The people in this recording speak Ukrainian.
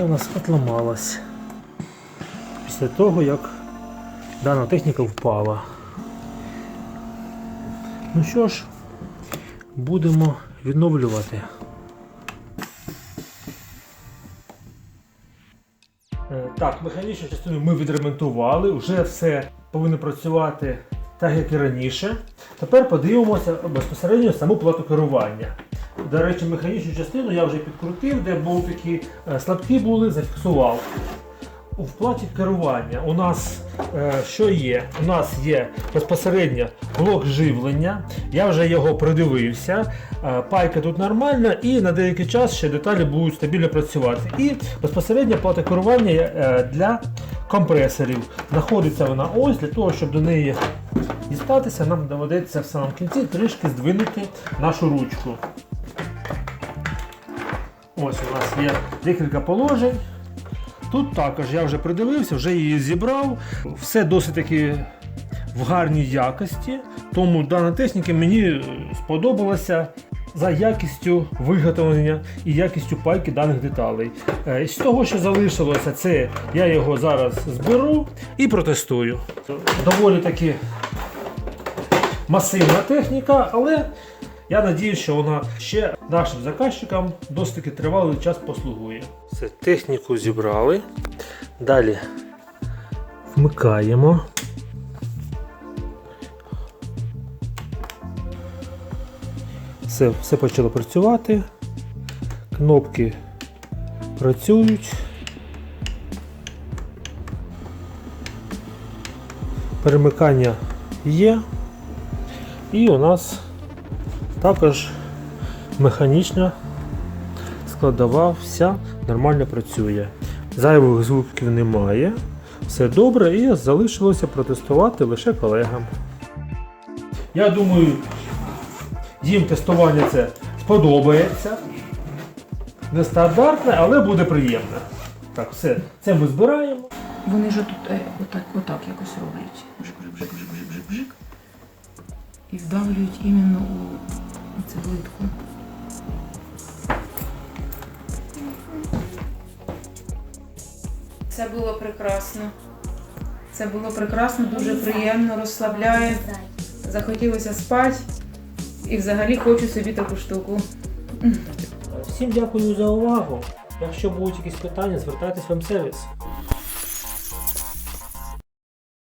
Це у нас отламалось. Після того, як дана техніка впала. Ну що ж, будемо відновлювати. Е, Так, механічну частину ми відремонтували, вже все повинно працювати так, як і раніше. Тепер подивимося безпосередньо саму плату керування. До речі, механічну частину я вже підкрутив, де болтики е, слабкі були, зафіксував. В платі керування у нас е, що є? У нас є безпосередньо блок живлення. Я вже його придивився. Е, пайка тут нормальна і на деякий час ще деталі будуть стабільно працювати. І безпосередньо плата керування е, для компресорів. Знаходиться вона ось для того, щоб до неї дістатися, нам доведеться в самому кінці трішки здвинути нашу ручку. Ось у нас є декілька положень. Тут також я вже придивився, вже її зібрав. Все досить таки в гарній якості. Тому дана техніка мені е, сподобалася за якістю виготовлення і якістю пайки даних деталей. Е, З того, що залишилося, це я його зараз зберу і протестую. Доволі таки масивна техніка, але я надію, що вона ще нашим заказчикам досить таки тривалий час послугує. Все, техніку зібрали. Далі вмикаємо. Все, все почало працювати. Кнопки працюють. Перемикання є. І у нас також механічна складова вся нормально працює. Зайвих звуків немає. Все добре і залишилося протестувати лише колегам. Я думаю, їм тестування це сподобається. Нестандартне, але буде приємне. Так, все. Це ми збираємо. Вони ж тут е, отак, отак якось роблять. Бжик, бжик, бжик, бжик, бжик, бжик. І вдавлюють іменно у, у цю плитку. Це було прекрасно. Це було прекрасно, дуже приємно, розслабляє. Захотілося спати. І взагалі хочу собі таку штуку. Всім дякую за увагу. Якщо будуть якісь питання, звертайтесь в МСервіс.